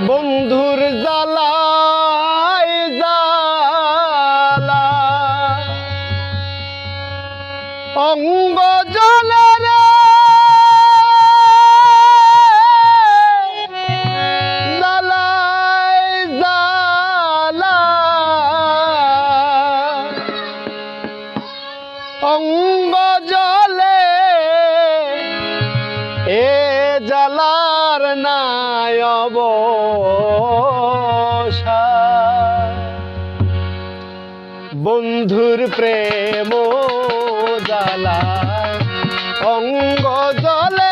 বন্ধুর জ্বালায় জ্বালা অঙ্গ জলে অঙ্গ জলে বন্ধুর প্রেম জালা অঙ্গ জালা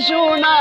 শোনা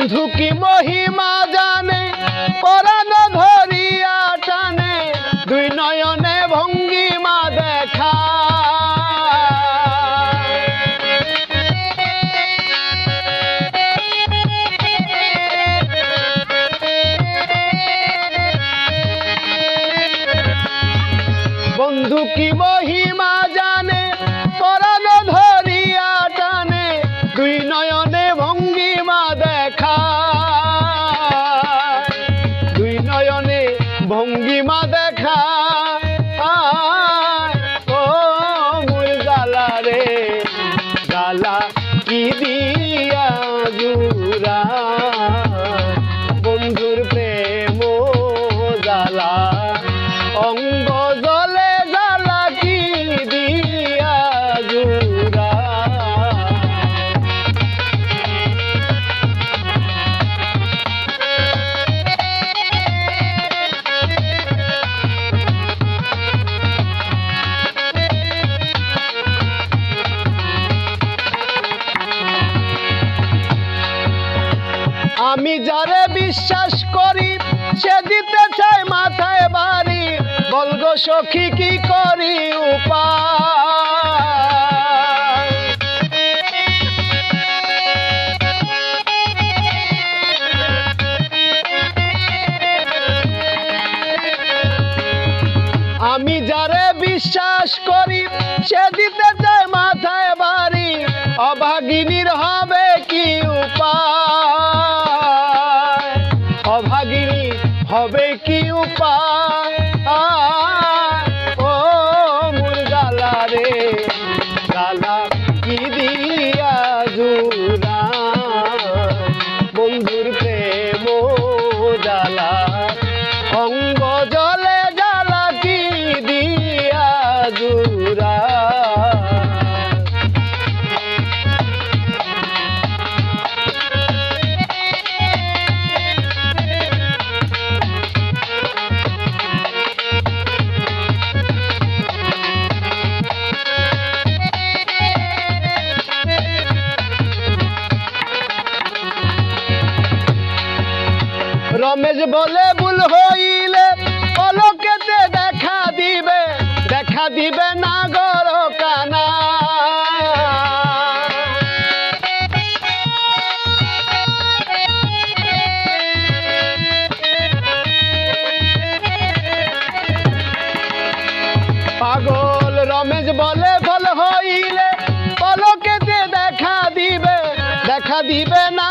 বন্ধু কি মহিমা জানে পরাণ ধরিয়া টানে দুই নয়নে ভঙ্গিমা দেখা বন্ধু কি মহিমা যারে বিশ্বাস করি, সে দিতে চাই মাথায় বাড়ি বলগো সখী, কি করি উপায়? আমি যারে বিশ্বাস করি, সে দিতে চায় মাথায় বাড়ি অভাগিনীর হবে কি হবে কি উপায় বলে ভুল হইলে অলোকেতে দেখা দিবে দেখা দিবে না গর কানা পাগল রমেশ বলে ভুল হইলে অলোকেতে দেখা দিবে দেখা দিবে না